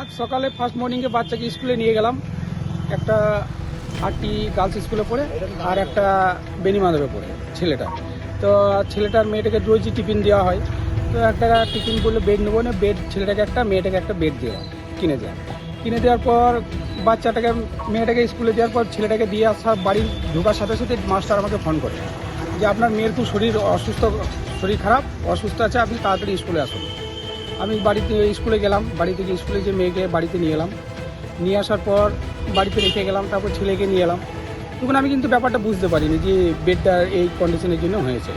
আজ সকালে ফার্স্ট মর্নিংয়ে বাচ্চাকে স্কুলে নিয়ে গেলাম। একটা আরটি গার্লস স্কুলে পড়ে আর একটা বেনিমাধবে পড়ে ছেলেটা তো ছেলেটার মেয়েটাকে রোজই টিফিন দেওয়া হয়। তো একটা টিফিন বললে বেড নেব না বেড ছেলেটাকে একটা, মেয়েটাকে একটা বেড দেওয়া কিনে দেওয়া কিনে দেওয়ার পর বাচ্চাটাকে, মেয়েটাকে স্কুলে দেওয়ার পর ছেলেটাকে দিয়ে আসার বাড়ি ঢোকার সাথে সাথে মাস্টার আমাকে ফোন করে যে, আপনার মেয়ের খুব শরীর অসুস্থ, শরীর খারাপ, অসুস্থ আছে, আপনি তাড়াতাড়ি স্কুলে আসুন। আমি বাড়িতে স্কুলে গেলাম বাড়ি থেকে স্কুলে যে মেয়েকে বাড়িতে নিয়ে এলাম। নিয়ে আসার পর বাড়িতে রেখে গেলাম, তারপর ছেলেকে নিয়ে এলাম। তখন আমি কিন্তু ব্যাপারটা বুঝতে পারিনি যে বেডটা এই কন্ডিশনের জন্য হয়েছে।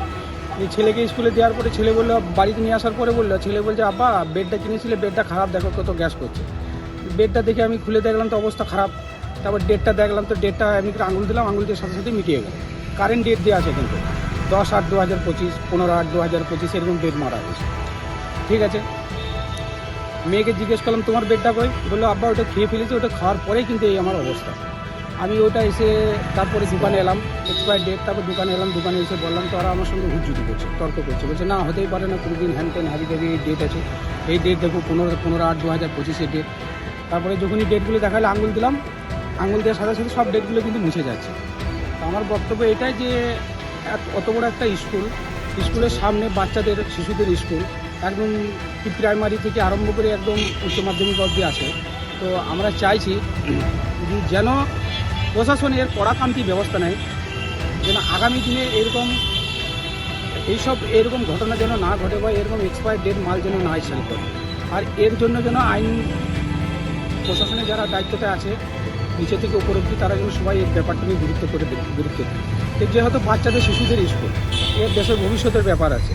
ছেলেকে স্কুলে দেওয়ার পরে ছেলে বলল, বাড়িতে নিয়ে আসার পরে বলল, ছেলে বলছে, আব্বা বেডটা কিনেছিলে বেডটা খারাপ, দেখো কত গ্যাস করছে। বেডটা দেখে আমি খুলে দেখলাম তো অবস্থা খারাপ। তারপর ডেটটা দেখলাম তো ডেটটা আমি আঙুল দিলাম, আঙুল দিয়ে সাথে সাথে মিটিয়ে গেল কারেন্ট ডেট দেওয়া আছে কিন্তু। দশ আট দু হাজার পঁচিশ, পনেরো আট দু হাজার পঁচিশ এরকম ডেট মারা হয়েছে। ঠিক আছে? মেয়েকে জিজ্ঞেস করলাম, তোমার বেডটা কই? বলল, আব্বা, ওটা খেয়ে ফেলেছি, ওটা খাওয়ার পরেই কিন্তু এই আমার অবস্থা। আমি ওটা এসে তারপরে দোকানে এলাম এক্সপায়ার ডেট তারপর দোকানে এলাম, দোকানে এসে বললাম তো ওরা আমার সঙ্গে হুজুটি করছে, তর্ক করছে। বলছে, না, হতেই পারে না কোনো দিন হ্যান ত্যান, হাবি জাবি এই ডেট আছে। এই ডেট দেখো, পনেরো পনেরো আট দু হাজার পঁচিশের ডেট তারপরে যখনই ডেটগুলো দেখালে, আঙুল দিলাম, আঙুল দেওয়ার সাথে সাথে সব ডেটগুলো কিন্তু মুছে যাচ্ছে। আমার বক্তব্য এটাই যে, এত- অত বড় একটা স্কুল, স্কুলের সামনে বাচ্চাদের, শিশুদের স্কুল একদম প্রাইমারি থেকে আরম্ভ করে একদম উচ্চ মাধ্যমিক অবধি আছে। তো আমরা চাইছি যেন প্রশাসন এর কড়াকান্তি ব্যবস্থা নেয়, যেন আগামী দিনে এরকম এইসব এরকম ঘটনা যেন না ঘটে বা এরকম এক্সপায়ার ডেট মাল যেন না সেল করে আর এর জন্য যেন আইন প্রশাসনে যারা দায়িত্বতে আছে, নিচে থেকে উপর অব্দি তারা যেন সবাই এই ব্যাপারটা নিয়ে গুরুত্ব করে গুরুত্ব দেয়। যেহেতু বাচ্চাদের শিশুদের স্কুলের দেশের ভবিষ্যতের ব্যাপার আছে।